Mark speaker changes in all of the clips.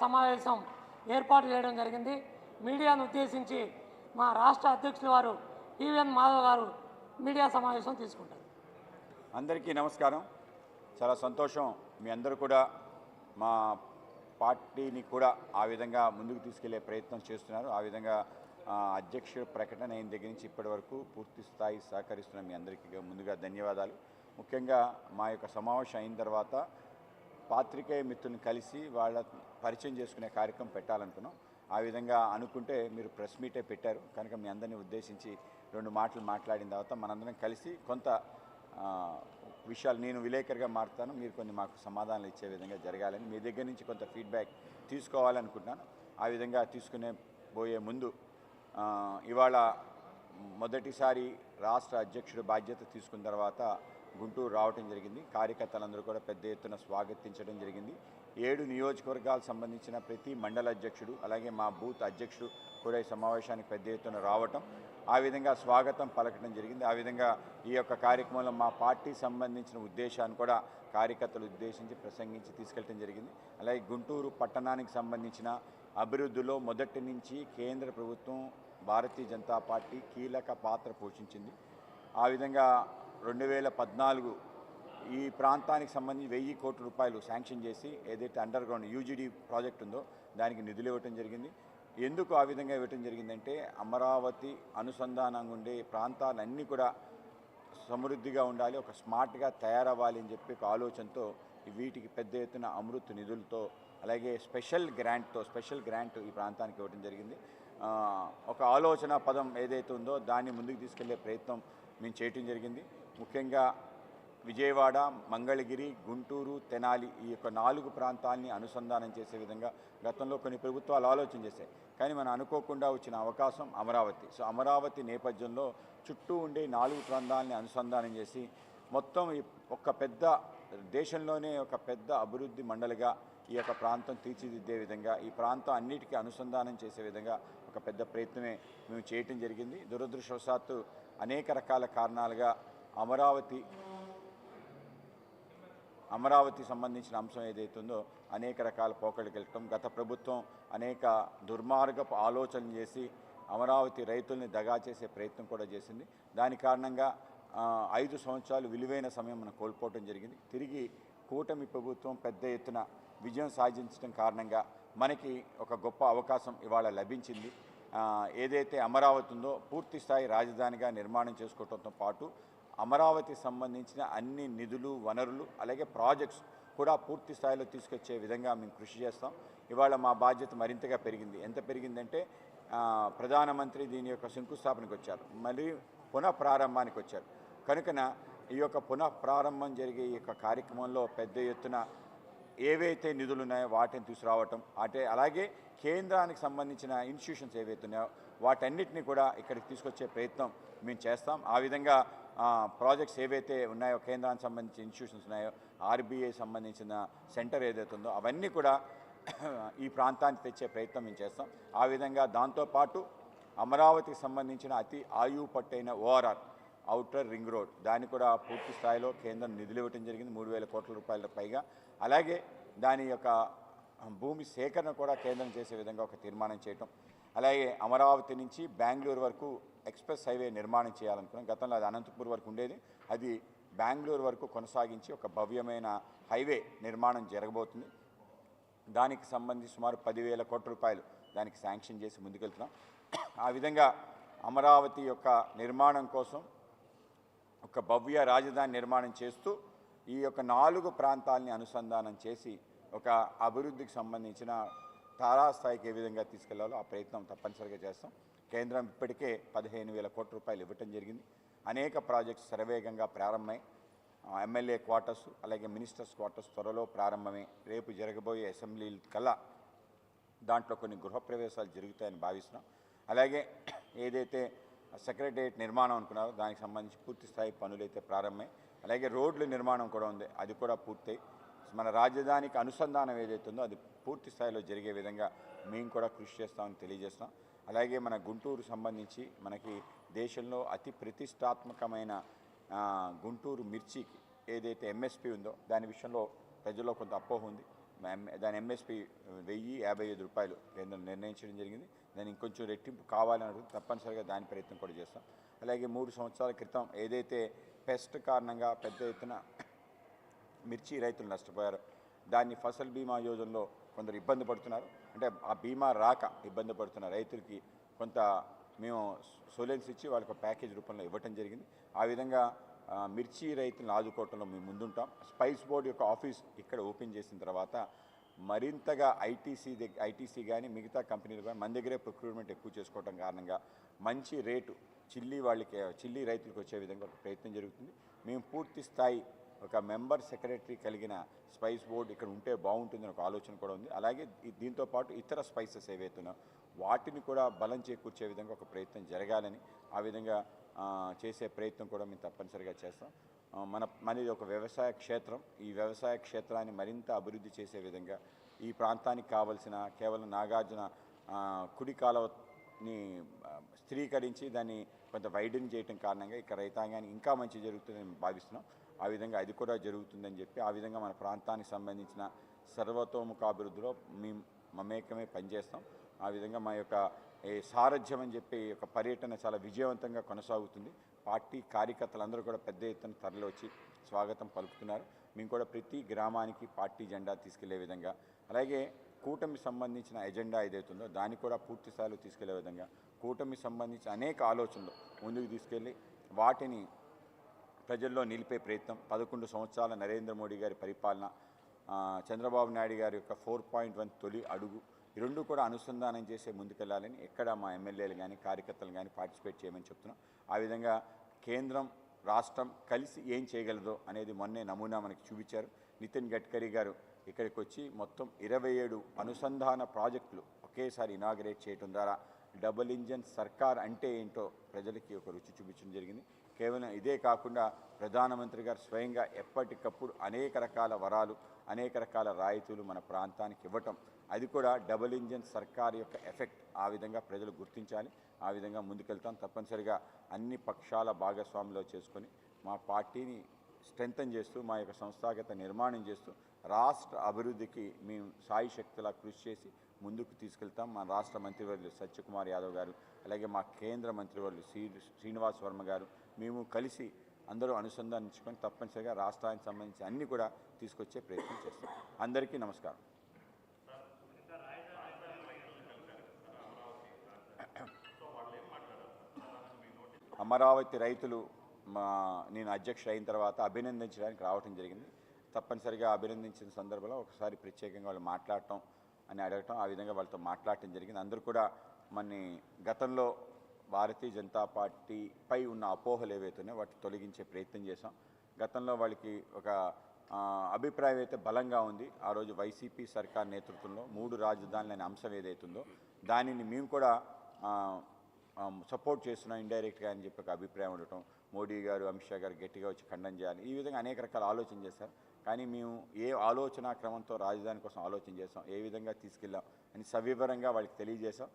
Speaker 1: సమావేశం ఏర్పాటు చేయడం జరిగింది. మీడియాను ఉద్దేశించి మా రాష్ట్ర అధ్యక్షులు వారు ఈవీఎన్ మాధవ్ గారు మీడియా సమావేశం తీసుకుంటారు.
Speaker 2: అందరికీ నమస్కారం. చాలా సంతోషం మీ అందరూ కూడా మా పార్టీని కూడా ఆ విధంగా ముందుకు తీసుకెళ్ళే ప్రయత్నం చేస్తున్నారు. ఆ విధంగా ఆ, అధ్యక్షుడు ప్రకటన అయిన దగ్గర నుంచి ఇప్పటి వరకు పూర్తి స్థాయి సహకరిస్తున్న మీ అందరికీ ముందుగా ధన్యవాదాలు. ముఖ్యంగా మా యొక్క సమావేశం అయిన తర్వాత పాత్రికేయ మిత్రులను కలిసి వాళ్ళ పరిచయం చేసుకునే కార్యక్రమం పెట్టాలనుకున్నాం. ఆ విధంగా అనుకుంటే మీరు ప్రెస్ మీటే పెట్టారు. కనుక మీ అందరినీ ఉద్దేశించి రెండు మాటలు మాట్లాడిన తర్వాత మనందరం కలిసి కొంత విషయాలు నేను విలేకరిగా మారుతాను. మీరు కొన్ని మాకు సమాధానాలు ఇచ్చే విధంగా జరగాలని మీ దగ్గర నుంచి కొంత ఫీడ్బ్యాక్ తీసుకోవాలనుకుంటున్నాను. ఆ విధంగా తీసుకునే పోయే ముందు ఇవాళ మొదటిసారి రాష్ట్ర అధ్యక్షుడు బాధ్యత తీసుకున్న తర్వాత గుంటూరు రావటం జరిగింది. కార్యకర్తలందరూ కూడా పెద్ద ఎత్తున స్వాగతించడం జరిగింది. ఏడు నియోజకవర్గాలకు సంబంధించిన ప్రతి మండల అధ్యక్షుడు అలాగే మా బూత్ అధ్యక్షుడు కూడా ఈ సమావేశానికి పెద్ద ఎత్తున రావటం ఆ విధంగా స్వాగతం పలకడం జరిగింది. ఆ విధంగా ఈ యొక్క కార్యక్రమంలో మా పార్టీ సంబంధించిన ఉద్దేశాన్ని కూడా కార్యకర్తలు ఉద్దేశించి ప్రసంగించి తీసుకెళ్ళడం జరిగింది. అలాగే గుంటూరు పట్టణానికి సంబంధించిన అభివృద్ధిలో మొదటి నుంచి కేంద్ర ప్రభుత్వం భారతీయ జనతా పార్టీ కీలక పాత్ర పోషించింది. ఆ విధంగా రెండు వేల పద్నాలుగు ఈ ప్రాంతానికి సంబంధించి వెయ్యి కోట్ల రూపాయలు శాంక్షన్ చేసి ఏదైతే అండర్ గ్రౌండ్ యూజీడీ ప్రాజెక్ట్ ఉందో దానికి నిధులు ఇవ్వటం జరిగింది. ఎందుకు ఆ విధంగా ఇవ్వటం జరిగిందంటే అమరావతి అనుసంధానంగా ఉండే ప్రాంతాలన్నీ కూడా సమృద్ధిగా ఉండాలి ఒక స్మార్ట్గా తయారవ్వాలి అని చెప్పి ఒక ఆలోచనతో వీటికి పెద్ద ఎత్తున అమృత్ నిధులతో అలాగే స్పెషల్ గ్రాంట్తో స్పెషల్ గ్రాంట్ ఈ ప్రాంతానికి ఇవ్వడం జరిగింది. ఒక ఆలోచన పదం ఏదైతే ఉందో దాన్ని ముందుకు తీసుకెళ్ళే ప్రయత్నం మేము చేయటం జరిగింది. ముఖ్యంగా విజయవాడ మంగళగిరి గుంటూరు తెనాలి ఈ యొక్క నాలుగు ప్రాంతాలని అనుసంధానం చేసే విధంగా గతంలో కొన్ని ప్రభుత్వాలు ఆలోచన చేశాయి. కానీ మనం అనుకోకుండా వచ్చిన అవకాశం అమరావతి. సో అమరావతి నేపథ్యంలో చుట్టూ ఉండే నాలుగు ప్రాంతాలని అనుసంధానం చేసి మొత్తం ఈ ఒక పెద్ద దేశంలోనే ఒక పెద్ద అభివృద్ధి మండలిగా ఈ యొక్క ప్రాంతం తీర్చిదిద్దే విధంగా ఈ ప్రాంతం అన్నిటికీ అనుసంధానం చేసే విధంగా ఒక పెద్ద ప్రయత్నమే మేము చేయటం జరిగింది. దురదృష్టవశాత్తు అనేక రకాల కారణాలుగా అమరావతి అమరావతి సంబంధించిన అంశం ఏదైతే ఉందో అనేక రకాల పోకడికి వెళ్ళటం గత ప్రభుత్వం అనేక దుర్మార్గపు ఆలోచనలు చేసి అమరావతి రైతుల్ని దగా చేసే ప్రయత్నం కూడా చేసింది. దాని కారణంగా ఐదు సంవత్సరాలు విలువైన సమయం మనం కోల్పోవటం జరిగింది. తిరిగి కూటమి ప్రభుత్వం పెద్ద ఎత్తున విజయం సాధించడం కారణంగా మనకి ఒక గొప్ప అవకాశం ఇవాళ లభించింది. ఏదైతే అమరావతి ఉందో పూర్తి స్థాయి రాజధానిగా నిర్మాణం చేసుకోవడంతో పాటు అమరావతి సంబంధించిన అన్ని నిధులు వనరులు అలాగే ప్రాజెక్ట్స్ కూడా పూర్తి స్థాయిలో తీసుకొచ్చే విధంగా మేము కృషి చేస్తాం. ఇవాళ మా బాధ్యత మరింతగా పెరిగింది. ఎంత పెరిగిందంటే ప్రధానమంత్రి దీని యొక్క శంకుస్థాపనకు వచ్చారు. మళ్ళీ పునః ప్రారంభానికి వచ్చారు. కనుకన ఈ యొక్క పునః ప్రారంభం జరిగే ఈ యొక్క కార్యక్రమంలో పెద్ద ఎత్తున ఏవైతే నిధులు ఉన్నాయో వాటిని తీసుకురావటం అంటే అలాగే కేంద్రానికి సంబంధించిన ఇన్స్టిట్యూషన్స్ ఏవైతే ఉన్నాయో వాటన్నిటిని కూడా ఇక్కడికి తీసుకొచ్చే ప్రయత్నం మేము చేస్తాం. ఆ విధంగా ప్రాజెక్ట్స్ ఏవైతే ఉన్నాయో కేంద్రానికి సంబంధించిన ఇన్స్టిట్యూషన్స్ ఉన్నాయో ఆర్బీఐ సంబంధించిన సెంటర్ ఏదైతే ఉందో అవన్నీ కూడా ఈ ప్రాంతానికి తెచ్చే ప్రయత్నం మేము చేస్తాం. ఆ విధంగా దాంతోపాటు అమరావతికి సంబంధించిన అతి ఆయువు పట్టైన ఓఆర్ఆర్ అవుటర్ రింగ్ రోడ్. దాని కూడా పూర్తి స్థాయిలో కేంద్రం నిధులు ఇవ్వటం జరిగింది. మూడు వేల కోట్ల రూపాయల పైగా. అలాగే దాని యొక్క భూమి సేకరణ కూడా కేంద్రం చేసే విధంగా ఒక తీర్మానం చేయటం. అలాగే అమరావతి నుంచి బెంగళూరు వరకు ఎక్స్ప్రెస్ హైవే నిర్మాణం చేయాలనుకున్నాం. గతంలో అది అనంతపూర్ వరకు ఉండేది. అది బెంగళూరు వరకు కొనసాగించి ఒక భవ్యమైన హైవే నిర్మాణం జరగబోతుంది. దానికి సంబంధించి సుమారు పదివేల కోట్ల రూపాయలు దానికి శాంక్షన్ చేసి ముందుకెళ్తున్నాం. ఆ విధంగా అమరావతి యొక్క నిర్మాణం కోసం ఒక భవ్య రాజధాని నిర్మాణం చేస్తూ ఈ యొక్క నాలుగు ప్రాంతాలని అనుసంధానం చేసి ఒక అభివృద్ధికి సంబంధించిన తారాస్థాయికి ఏ విధంగా తీసుకెళ్ళాలో ఆ ప్రయత్నం తప్పనిసరిగా చేస్తాం. కేంద్రం ఇప్పటికే పదిహేను వేల కోట్ల రూపాయలు ఇవ్వటం జరిగింది. అనేక ప్రాజెక్ట్స్ శరవేగంగా ప్రారంభమై ఎమ్మెల్యే క్వార్టర్స్ అలాగే మినిస్టర్స్ క్వార్టర్స్ త్వరలో ప్రారంభమే. రేపు జరగబోయే అసెంబ్లీ కల్లా దాంట్లో కొన్ని గృహప్రవేశాలు జరుగుతాయని భావిస్తున్నాం. అలాగే ఏదైతే సెక్రటరియట్ నిర్మాణం అనుకున్నారు. దానికి సంబంధించి పూర్తి స్థాయి పనులైతే ప్రారంభమై అలాగే రోడ్ల నిర్మాణం కూడా ఉంది. అది కూడా పూర్తయి. మన రాజధానికి అనుసంధానం ఏదైతే ఉందో అది పూర్తి స్థాయిలో జరిగే విధంగా మేము కూడా కృషి చేస్తామని తెలియజేస్తాం అలాగే మన గుంటూరు సంబంధించి మనకి దేశంలో అతి ప్రతిష్టాత్మకమైన గుంటూరు మిర్చికి ఏదైతే ఎంఎస్పి ఉందో దాని విషయంలో ప్రజల్లో కొంత అపోహ ఉంది. దాని ఎంఎస్పి వెయ్యి యాభై ఐదు రూపాయలు కేంద్రం నిర్ణయించడం జరిగింది. దాన్ని ఇంకొంచెం రెట్టింపు కావాలని తప్పనిసరిగా దాని ప్రయత్నం కూడా చేస్తాం. అలాగే మూడు సంవత్సరాల క్రితం ఏదైతే పెస్ట్ కారణంగా పెద్ద ఎత్తున మిర్చి రైతులు నష్టపోయారు దాన్ని ఫసల్ బీమా యోజనలో కొందరు ఇబ్బంది పడుతున్నారు. అంటే ఆ బీమా రాక ఇబ్బంది పడుతున్న రైతులకి కొంత మేము సోలెన్స్ ఇచ్చి వాళ్ళకి ప్యాకేజ్ రూపంలో ఇవ్వటం జరిగింది. ఆ విధంగా మిర్చి రైతులను ఆదుకోవటంలో మేము ముందుంటాం. స్పైస్ బోర్డు యొక్క ఆఫీస్ ఇక్కడ ఓపెన్ చేసిన తర్వాత మరింతగా ఐటీసీ దగ్గర ఐటీసీ కానీ మిగతా కంపెనీలు కానీ మన దగ్గరే ప్రొక్యూర్మెంట్ ఎక్కువ చేసుకోవడం కారణంగా మంచి రేటు చిల్లీ వాళ్ళకి చిల్లీ రైతులకు వచ్చే విధంగా ఒక ప్రయత్నం జరుగుతుంది. మేము పూర్తి స్థాయి ఒక మెంబర్ సెక్రటరీ కలిగిన స్పైస్ బోర్డు ఇక్కడ ఉంటే బాగుంటుందని ఒక ఆలోచన కూడా ఉంది. అలాగే దీంతో పాటు ఇతర స్పైసెస్ ఏవైతున్నాయో వాటిని కూడా బలం చేకూర్చే విధంగా ఒక ప్రయత్నం జరగాలని ఆ విధంగా చేసే ప్రయత్నం కూడా మేము తప్పనిసరిగా చేస్తాం. మన మనది ఒక వ్యవసాయ క్షేత్రం. ఈ వ్యవసాయ క్షేత్రాన్ని మరింత అభివృద్ధి చేసే విధంగా ఈ ప్రాంతానికి కావలసిన కేవలం నాగార్జున కుడి కాలువని స్త్రీకరించి స్థిరీకరించి దాన్ని కొంత వైడన్ చేయడం కారణంగా ఇక్కడ రైతాంగానికి ఇంకా మంచి జరుగుతుందని భావిస్తున్నాం. ఆ విధంగా అది కూడా జరుగుతుందని చెప్పి ఆ విధంగా మన ప్రాంతానికి సంబంధించిన సర్వతోముఖ అభివృద్ధిలో మేము మమేకమే పనిచేస్తాం. ఆ విధంగా మా యొక్క సారథ్యం అని చెప్పి ఒక పర్యటన చాలా విజయవంతంగా కొనసాగుతుంది. పార్టీ కార్యకర్తలందరూ కూడా పెద్ద ఎత్తున తరలి వచ్చి స్వాగతం పలుకుతున్నారు. మేము కూడా ప్రతి గ్రామానికి పార్టీ జెండా తీసుకెళ్ళే విధంగా అలాగే కూటమి సంబంధించిన ఎజెండా ఏదైతుందో దాన్ని కూడా పూర్తి స్థాయిలో తీసుకెళ్ళే విధంగా కూటమి సంబంధించిన అనేక ఆలోచనలు ముందుకు తీసుకెళ్ళి వాటిని ప్రజల్లో నిలిపే ప్రయత్నం పదకొండు సంవత్సరాల నరేంద్ర మోడీ గారి పరిపాలన చంద్రబాబు నాయుడు గారి యొక్క ఫోర్ పాయింట్ వన్ తొలి అడుగు ఈ రెండు కూడా అనుసంధానం చేసే ముందుకెళ్ళాలని ఎక్కడ మా ఎమ్మెల్యేలు కానీ కార్యకర్తలు కానీ పార్టిసిపేట్ చేయమని చెప్తున్నాం. ఆ విధంగా కేంద్రం రాష్ట్రం కలిసి ఏం చేయగలదో అనేది మొన్నే నమూనా మనకి చూపించారు. నితిన్ గడ్కరీ గారు ఇక్కడికి వచ్చి మొత్తం ఇరవై ఏడు అనుసంధాన ప్రాజెక్టులు ఒకేసారి ఇనాగరేట్ చేయడం ద్వారా డబుల్ ఇంజన్ సర్కార్ అంటే ఏంటో ప్రజలకి ఒక రుచి చూపించడం జరిగింది. కేవలం ఇదే కాకుండా ప్రధానమంత్రి గారు స్వయంగా ఎప్పటికప్పుడు అనేక రకాల వరాలు అనేక రకాల రాయితీలు మన ప్రాంతానికి ఇవ్వటం అది కూడా డబుల్ ఇంజన్ సర్కార్ యొక్క ఎఫెక్ట్ ఆ విధంగా ప్రజలు గుర్తించాలి. ఆ విధంగా ముందుకెళ్తాం. తప్పనిసరిగా అన్ని పక్షాల భాగస్వామిలో చేసుకొని మా పార్టీని స్ట్రెంగ్తన్ చేస్తూ మా యొక్క సంస్థాగత నిర్మాణం చేస్తూ రాష్ట్ర అభివృద్ధికి మేము సాయి శక్తిలా కృషి చేసి ముందుకు తీసుకెళ్తాం. మా రాష్ట్ర మంత్రివర్యులు సత్యకుమార్ యాదవ్ గారు అలాగే మా కేంద్ర మంత్రివర్యులు శ్రీ శ్రీనివాస్ వర్మ గారు మేము కలిసి అందరూ అనుసంధానించుకొని తప్పనిసరిగా రాష్ట్రానికి సంబంధించి అన్నీ కూడా తీసుకొచ్చే ప్రయత్నం చేస్తాం. అందరికీ నమస్కారం. అమరావతి రైతులు మా నేను అధ్యక్ష అయిన తర్వాత అభినందించడానికి రావటం జరిగింది. తప్పనిసరిగా అభినందించిన సందర్భంలో ఒకసారి ప్రత్యేకంగా వాళ్ళు మాట్లాడటం అని అడగటం ఆ విధంగా వాళ్ళతో మాట్లాడటం జరిగింది. అందరూ కూడా మన గతంలో భారతీయ జనతా పార్టీపై ఉన్న అపోహలు ఏవైతున్నాయో వాటిని తొలగించే ప్రయత్నం చేశాం. గతంలో వాళ్ళకి ఒక అభిప్రాయం అయితే బలంగా ఉంది. ఆ రోజు వైసీపీ సర్కార్ నేతృత్వంలో మూడు రాజధానులు అనే అంశం ఏదైతుందో దానిని మేము కూడా సపోర్ట్ చేస్తున్నాం ఇండైరెక్ట్గా అని చెప్పి ఒక అభిప్రాయం ఉండటం. మోడీ గారు అమిత్ షా గారు గట్టిగా వచ్చి ఖండం చేయాలి. ఈ విధంగా అనేక రకాల ఆలోచన చేశారు. కానీ మేము ఏ ఆలోచన క్రమంతో రాజధాని కోసం ఆలోచన చేసాం ఏ విధంగా తీసుకెళ్ళాం అని సవివరంగా వాళ్ళకి తెలియజేశాం.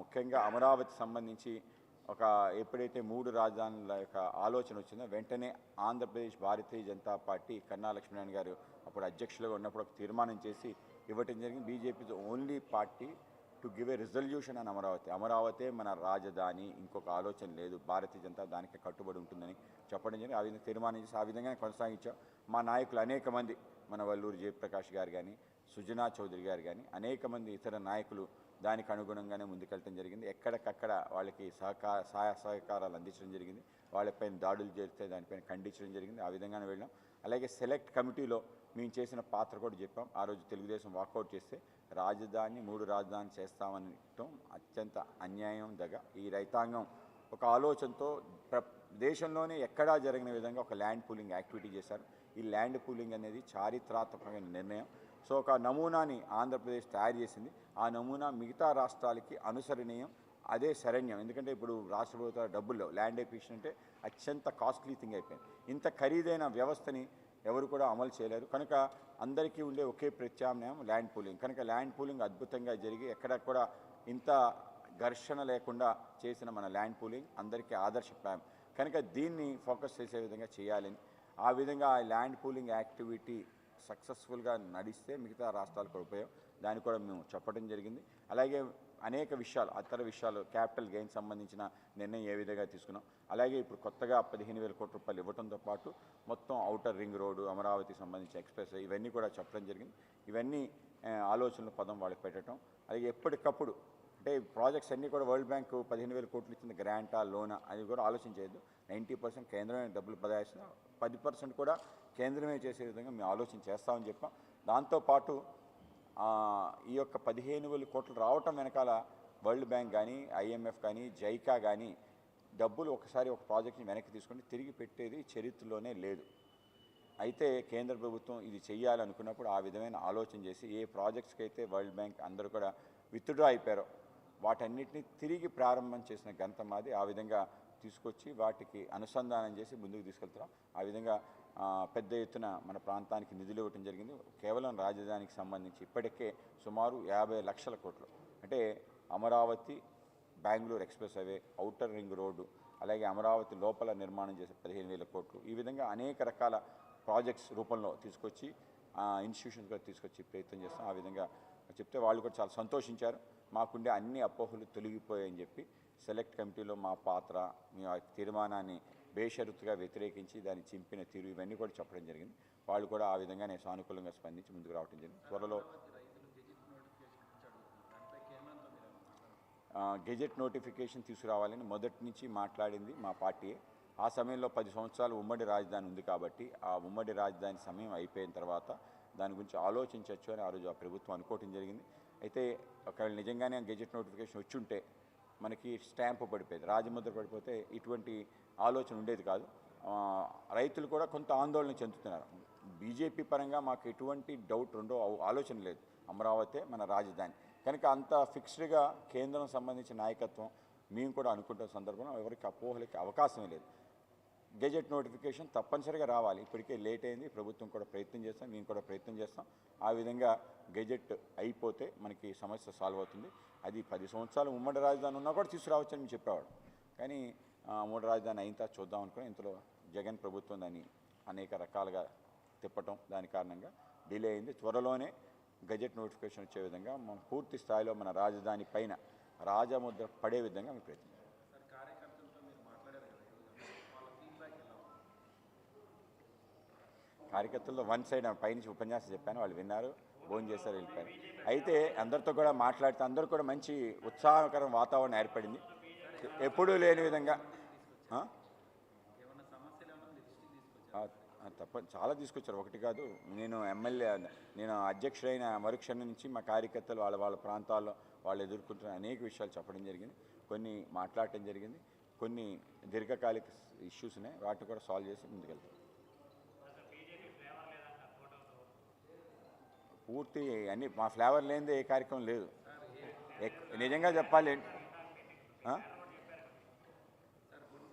Speaker 2: ముఖ్యంగా అమరావతి సంబంధించి ఒక ఎప్పుడైతే మూడు రాజధానుల యొక్క ఆలోచన వచ్చిందో వెంటనే ఆంధ్రప్రదేశ్ భారతీయ జనతా పార్టీ కన్నా లక్ష్మీనారాయణ గారు అప్పుడు అధ్యక్షులుగా ఉన్నప్పుడు ఒక తీర్మానం చేసి ఇవ్వటం జరిగింది. BJP only party to give a resolution అని అమరావతి అమరావతే మన రాజధాని ఇంకొక ఆలోచన లేదు భారతీయ జనతా దానికి కట్టుబడి ఉంటుందని చెప్పడం జరిగింది ఆ విధంగా తీర్మానం చేసి ఆ విధంగానే కొనసాగించాం మా నాయకులు అనేక మంది మన వల్లూరు జయప్రకాష్ గారు కానీ సుజనా చౌదరి గారు కానీ అనేక మంది ఇతర నాయకులు దానికి అనుగుణంగానే ముందుకెళ్ళటం జరిగింది ఎక్కడికక్కడ వాళ్ళకి సహకార సహాయ సహకారాలు అందించడం జరిగింది వాళ్ళపైన దాడులు చేస్తే దానిపైన ఖండించడం జరిగింది ఆ విధంగానే వెళ్ళాం అలాగే సెలెక్ట్ కమిటీలో మేము చేసిన పాత్ర కూడా చెప్పాం. ఆ రోజు తెలుగుదేశం వాకౌట్ చేస్తే రాజధాని మూడు రాజధాని చేస్తామనటం అత్యంత అన్యాయం దగ. ఈ రైతాంగం ఒక ఆలోచనతో ప్ర దేశంలోనే ఎక్కడా జరిగిన విధంగా ఒక ల్యాండ్ పూలింగ్ యాక్టివిటీ చేశారు. ఈ ల్యాండ్ పూలింగ్ అనేది చారిత్రాత్మకమైన నిర్ణయం. సో ఒక నమూనాని ఆంధ్రప్రదేశ్ తయారు చేసింది. ఆ నమూనా మిగతా రాష్ట్రాలకి అనుసరణీయం అదే శరణ్యం. ఎందుకంటే ఇప్పుడు రాష్ట్ర ప్రభుత్వ డబ్బుల్లో ల్యాండ్ ఎక్విషన్ అంటే అత్యంత కాస్ట్లీ థింగ్ అయిపోయింది. ఇంత ఖరీదైన వ్యవస్థని ఎవరు కూడా అమలు చేయలేరు. కనుక అందరికీ ఉండే ఒకే ప్రత్యామ్నాయం ల్యాండ్ పూలింగ్. కనుక ల్యాండ్ పూలింగ్ అద్భుతంగా జరిగి ఎక్కడ కూడా ఇంత ఘర్షణ లేకుండా చేసిన మన ల్యాండ్ పూలింగ్ అందరికీ ఆదర్శప్రాయం కనుక దీన్ని ఫోకస్ చేసే విధంగా చేయాలని ఆ విధంగా ఆ ల్యాండ్ పూలింగ్ యాక్టివిటీ సక్సెస్ఫుల్గా నడిస్తే మిగతా రాష్ట్రాలకు ఉపయోగం. దాన్ని కూడా మేము చెప్పడం జరిగింది. అలాగే అనేక విషయాలు ఇతర విషయాలు క్యాపిటల్ గెయిన్ సంబంధించిన నిర్ణయం ఏ విధంగా తీసుకున్నాం. అలాగే ఇప్పుడు కొత్తగా పదిహేను వేల కోట్ల రూపాయలు ఇవ్వడంతో పాటు మొత్తం ఔటర్ రింగ్ రోడ్డు అమరావతికి సంబంధించిన ఎక్స్ప్రెస్ ఇవన్నీ కూడా చెప్పడం జరిగింది. ఇవన్నీ ఆలోచనలు పదం వాళ్ళకి పెట్టడం అలాగే ఎప్పటికప్పుడు అంటే ప్రాజెక్ట్స్ అన్నీ కూడా వరల్డ్ బ్యాంక్ పదిహేను వేల కోట్లు ఇచ్చింది గ్రాంటా లోనా అది కూడా ఆలోచించేది నైంటీ పర్సెంట్ కేంద్రమే డబ్బులు బదాయిస్తున్నా పది పర్సెంట్ కూడా కేంద్రమే చేసే విధంగా మేము ఆలోచన చేస్తామని చెప్పాం. దాంతోపాటు ఈ యొక్క పదిహేను వేల కోట్లు రావటం వెనకాల వరల్డ్ బ్యాంక్ కానీ ఐఎంఎఫ్ కానీ జైకా కానీ డబ్బులు ఒకసారి ఒక ప్రాజెక్ట్ని వెనక్కి తీసుకొని తిరిగి పెట్టేది చరిత్రలోనే లేదు. అయితే కేంద్ర ప్రభుత్వం ఇది చేయాలనుకున్నప్పుడు ఆ విధమైన ఆలోచన చేసి ఏ ప్రాజెక్ట్స్కి అయితే వరల్డ్ బ్యాంక్ అందరూ కూడా విత్డ్రా అయిపోయారో వాటన్నిటిని తిరిగి ప్రారంభం చేసిన గంత మాది ఆ విధంగా తీసుకొచ్చి వాటికి అనుసంధానం చేసి ముందుకు తీసుకెళ్తున్నాం. ఆ విధంగా పెద్ద ఎత్తున మన ప్రాంతానికి నిధులు ఇవ్వటం జరిగింది. కేవలం రాజధానికి సంబంధించి ఇప్పటికే సుమారు యాభై లక్షల కోట్లు. అంటే Amaravati Bengaluru express highway outer ring road అలాగే అమరావతి లోపల నిర్మాణం చేసే పదిహేను వేల కోట్లు. ఈ విధంగా అనేక రకాల ప్రాజెక్ట్స్ రూపంలో తీసుకొచ్చి ఇన్స్టిట్యూషన్స్ కూడా తీసుకొచ్చి ప్రయత్నం చేస్తాం. ఆ విధంగా చెప్తే వాళ్ళు కూడా చాలా సంతోషించారు. మాకుండే అన్ని అపోహలు తొలగిపోయాయని చెప్పి సెలెక్ట్ కమిటీలో మా పాత్ర మీ తీర్మానాన్ని బేషరతుగా వ్యతిరేకించి దాన్ని చింపిన తీరు ఇవన్నీ కూడా చెప్పడం జరిగింది. వాళ్ళు కూడా ఆ విధంగానే సానుకూలంగా స్పందించి ముందుకు రావడం జరిగింది. త్వరలో గెజెట్ నోటిఫికేషన్ తీసుకురావాలని మొదటి నుంచి మాట్లాడింది మా పార్టీ. ఆ సమయంలో పది సంవత్సరాలు ఉమ్మడి రాజధాని ఉంది కాబట్టి ఆ ఉమ్మడి రాజధాని సమయం అయిపోయిన తర్వాత దాని గురించి ఆలోచించవచ్చు అని ఆ రోజు ఆ ప్రభుత్వం అనుకోవటం జరిగింది. అయితే ఒకవేళ నిజంగానే గెజెట్ నోటిఫికేషన్ వచ్చి ఉంటే మనకి స్టాంపు పడిపోయేది రాజముద్ర పడిపోతే ఇటువంటి ఆలోచన ఉండేది కాదు. రైతులు కూడా కొంత ఆందోళన చెందుతున్నారు. బీజేపీ పరంగా మాకు ఎటువంటి డౌట్ రెండో ఆలోచన లేదు. అమరావతి మన రాజధాని. కనుక అంత ఫిక్స్డ్గా కేంద్రం సంబంధించిన నాయకత్వం మేము కూడా అనుకుంటున్న సందర్భంలో ఎవరికి అపోహలకి అవకాశమే లేదు. గెజెట్ నోటిఫికేషన్ తప్పనిసరిగా రావాలి. ఇప్పటికే లేట్ అయింది. ప్రభుత్వం కూడా ప్రయత్నం చేస్తాం. మేము కూడా ప్రయత్నం చేస్తాం. ఆ విధంగా గెజెట్ అయిపోతే మనకి సమస్య సాల్వ్ అవుతుంది. అది పది సంవత్సరాలు ఉమ్మడి రాజధాని ఉన్నా కూడా తీసుకురావచ్చని మేము చెప్పేవాడు కానీ ఉమ్మడి రాజధాని అయిన తర్వాత చూద్దాం అనుకుని ఇంతలో జగన్ ప్రభుత్వం దాన్ని అనేక రకాలుగా తిప్పటం దాని కారణంగా డిలే అయింది. త్వరలోనే గజెట్ నోటిఫికేషన్ వచ్చే విధంగా మనం పూర్తి స్థాయిలో మన రాజధాని పైన రాజముద్ర పడే విధంగా మేము ప్రయత్నం చేస్తాం. కార్యకర్తల్లో వన్ సైడ్ పైనుంచి ఉపన్యాసం చెప్పాను వాళ్ళు విన్నారు భోజనం చేశారు వెళ్ళిపోయారు. అయితే అందరితో కూడా మాట్లాడితే అందరూ కూడా మంచి ఉత్సాహకరం వాతావరణం ఏర్పడింది. ఎప్పుడూ లేని విధంగా తప్ప చాలా తీసుకొచ్చారు. ఒకటి కాదు నేను ఎమ్మెల్యే నేను అధ్యక్షుడైన మరుక్షణ నుంచి మా కార్యకర్తలు వాళ్ళ వాళ్ళ ప్రాంతాల్లో వాళ్ళు ఎదుర్కొంటున్న అనేక విషయాలు చెప్పడం జరిగింది. కొన్ని మాట్లాడటం జరిగింది. కొన్ని దీర్ఘకాలిక ఇష్యూస్ ఉన్నాయి. వాటిని కూడా సాల్వ్ చేసి ముందుకెళ్తాం. పూర్తి అన్ని మా ఫ్లేవర్ లేనిదే ఏ కార్యక్రమం లేదు. ఎక్- నిజంగా చెప్పాలి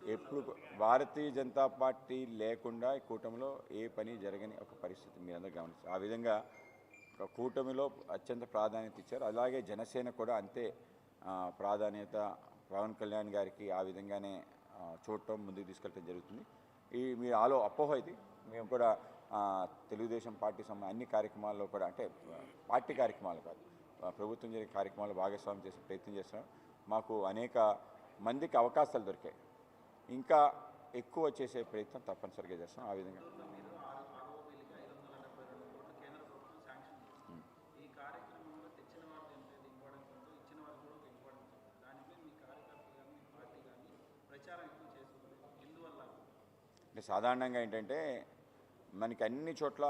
Speaker 2: ఎప్పుడు భారతీయ జనతా పార్టీ లేకుండా ఈ కూటమిలో ఏ పని జరగని ఒక పరిస్థితి మీరందరూ గమనించారు ఆ విధంగా కూటమిలో అత్యంత ప్రాధాన్యత ఇచ్చారు. అలాగే జనసేన కూడా అంతే ప్రాధాన్యత పవన్ కళ్యాణ్ గారికి ఆ విధంగానే చూడటం ముందుకు తీసుకెళ్ళటం జరుగుతుంది. ఈ మీ ఆలో అపోహ ఇది. మేము కూడా తెలుగుదేశం పార్టీ సంబంధ అన్ని కార్యక్రమాల్లో కూడా అంటే పార్టీ కార్యక్రమాలు కాదు. ప్రభుత్వం జరిగే కార్యక్రమాలు భాగస్వామ్యం చేసే ప్రయత్నం చేస్తున్నాం. మాకు అనేక మందికి అవకాశాలు దొరికాయి. ఇంకా ఎక్కువ చేసే ప్రయత్నం తప్పనిసరిగా చేస్తాం ఆ విధంగా. అంటే సాధారణంగా ఏంటంటే మనకి అన్ని చోట్ల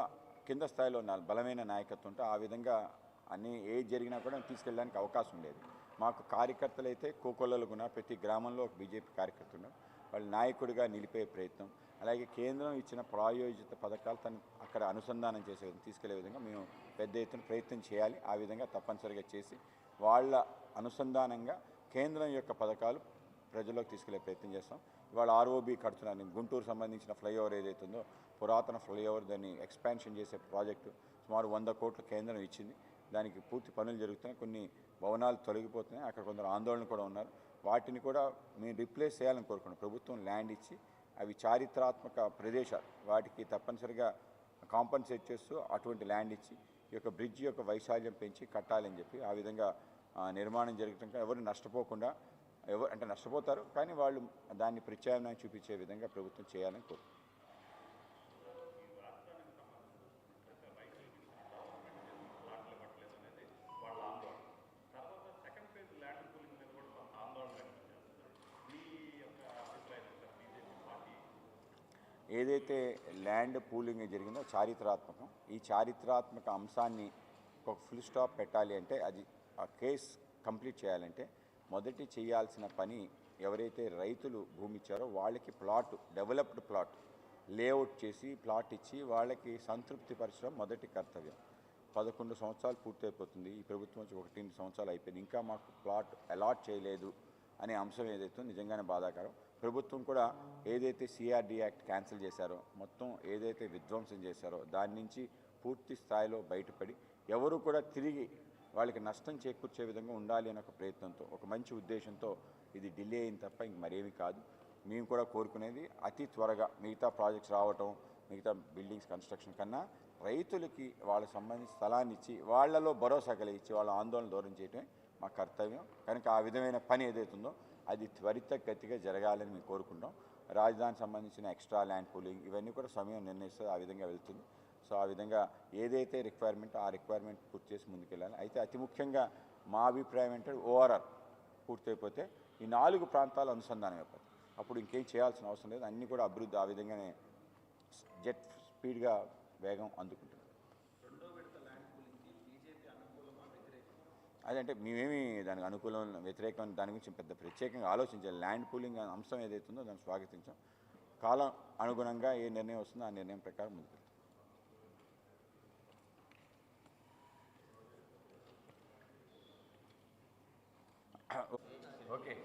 Speaker 2: కింద స్థాయిలో ఉన్న బలమైన నాయకత్వం ఉంటే ఆ విధంగా అన్ని ఏది జరిగినా కూడా తీసుకెళ్ళడానికి అవకాశం లేదు. మాకు కార్యకర్తలు అయితే కోకొల్లలుగున ప్రతి గ్రామంలో ఒక బీజేపీ కార్యకర్త ఉన్నారు వాళ్ళు నాయకుడిగా నిలిపే ప్రయత్నం అలాగే కేంద్రం ఇచ్చిన ప్రాయోజిత పథకాలు తను అక్కడ అనుసంధానం చేసే తీసుకెళ్ళే విధంగా మేము పెద్ద ఎత్తున ప్రయత్నం చేయాలి. ఆ విధంగా తప్పనిసరిగా చేసి వాళ్ళ అనుసంధానంగా కేంద్రం యొక్క పథకాలు ప్రజల్లోకి తీసుకెళ్ళే ప్రయత్నం చేస్తాం. ఇవాళ ఆర్ఓబి కడుతున్నాను గుంటూరు సంబంధించిన ఫ్లైఓవర్ ఏదైతే ఉందో పురాతన ఫ్లైఓవర్ దాన్ని ఎక్స్పాన్షన్ చేసే ప్రాజెక్టు సుమారు వంద కోట్ల కేంద్రం ఇచ్చింది. దానికి పూర్తి పనులు జరుగుతున్నాయి. కొన్ని భవనాలు తొలగిపోతున్నాయి. అక్కడ కొందరు ఆందోళన కూడా ఉన్నారు. వాటిని కూడా మేము రిప్లేస్ చేయాలని కోరుకున్నాం. ప్రభుత్వం ల్యాండ్ ఇచ్చి అవి చారిత్రాత్మక ప్రదేశాలు. వాటికి తప్పనిసరిగా కాంపన్సేట్ చేస్తూ అటువంటి ల్యాండ్ ఇచ్చి ఈ యొక్క బ్రిడ్జ్ యొక్క వైశాల్యం పెంచి కట్టాలని చెప్పి ఆ విధంగా నిర్మాణం జరగటం ఎవరు నష్టపోకుండా ఎవరు అంటే నష్టపోతారు కానీ వాళ్ళు దాన్ని ప్రత్యామ్నాయం చూపించే విధంగా ప్రభుత్వం చేయాలని కోరు. ఏదైతే ల్యాండ్ పూలింగ్ జరిగిందో చారిత్రాత్మకం ఈ చారిత్రాత్మక అంశాన్ని ఒక ఫుల్ స్టాప్ పెట్టాలి అంటే అది ఆ కేస్ కంప్లీట్ చేయాలంటే మొదటి చేయాల్సిన పని ఎవరైతే రైతులు భూమి ఇచ్చారో వాళ్ళకి ప్లాట్ డెవలప్డ్ ప్లాట్ లేఅవుట్ చేసి ప్లాట్ ఇచ్చి వాళ్ళకి సంతృప్తి పరచడం మొదటి కర్తవ్యం. పదకొండు సంవత్సరాలు పూర్తయిపోతుంది. ఈ ప్రభుత్వం వచ్చి ఒకటి సంవత్సరాలు అయిపోయింది. ఇంకా మాకు ప్లాట్ అలాట్ చేయలేదు అనే అంశం ఏదైతే నిజంగానే బాధాకరం. ప్రభుత్వం కూడా ఏదైతే సిఆర్డి యాక్ట్ క్యాన్సిల్ చేశారో మొత్తం ఏదైతే విధ్వంసం చేశారో దాని నుంచి పూర్తి స్థాయిలో బయటపడి ఎవరు కూడా తిరిగి వాళ్ళకి నష్టం చేకూర్చే విధంగా ఉండాలి అనే ఒక ప్రయత్నంతో ఒక మంచి ఉద్దేశంతో ఇది డిలే అయింది తప్ప ఇంక మరేమీ కాదు. మేము కూడా కోరుకునేది అతి త్వరగా మిగతా ప్రాజెక్ట్స్ రావటం మిగతా బిల్డింగ్స్ కన్స్ట్రక్షన్ కన్నా రైతులకి వాళ్ళకి సంబంధించి స్థలాన్ని ఇచ్చి వాళ్ళలో భరోసా కలిగించి వాళ్ళ ఆందోళన దూరం చేయటమే మా కర్తవ్యం. కనుక ఆ విధమైన పని ఏదైతుందో అది త్వరితగతిగా జరగాలని మేము కోరుకుంటాం రాజధానికి సంబంధించిన ఎక్స్ట్రా ల్యాండ్ పూలింగ్ ఇవన్నీ కూడా సమయం నిర్ణయిస్తే ఆ విధంగా వెళ్తుంది. సో ఆ విధంగా ఏదైతే రిక్వైర్మెంట్ ఆ రిక్వైర్మెంట్ పూర్తి చేసి ముందుకెళ్ళాలి. అయితే అతి ముఖ్యంగా మా అభిప్రాయం ఏంటంటే ఓఆర్ఆర్ పూర్తయిపోతే ఈ నాలుగు ప్రాంతాలు అనుసంధానం అయిపోతాయి. అప్పుడు ఇంకేం చేయాల్సిన అవసరం లేదు. అన్నీ కూడా అభివృద్ధి ఆ విధంగానే జెట్ స్పీడ్గా వేగం అందుకుంటుంది. అదంటే మేమేమి దానికి అనుకూలం వ్యతిరేకం దాని గురించి పెద్ద ప్రత్యేకంగా ఆలోచించాలి ల్యాండ్ పూలింగ్ అనే అంశం ఏదైతే ఉందో దాన్ని స్వాగతించాం. కాలం అనుగుణంగా ఏ నిర్ణయం వస్తుందో ఆ నిర్ణయం ప్రకారం ముందుకు Okay.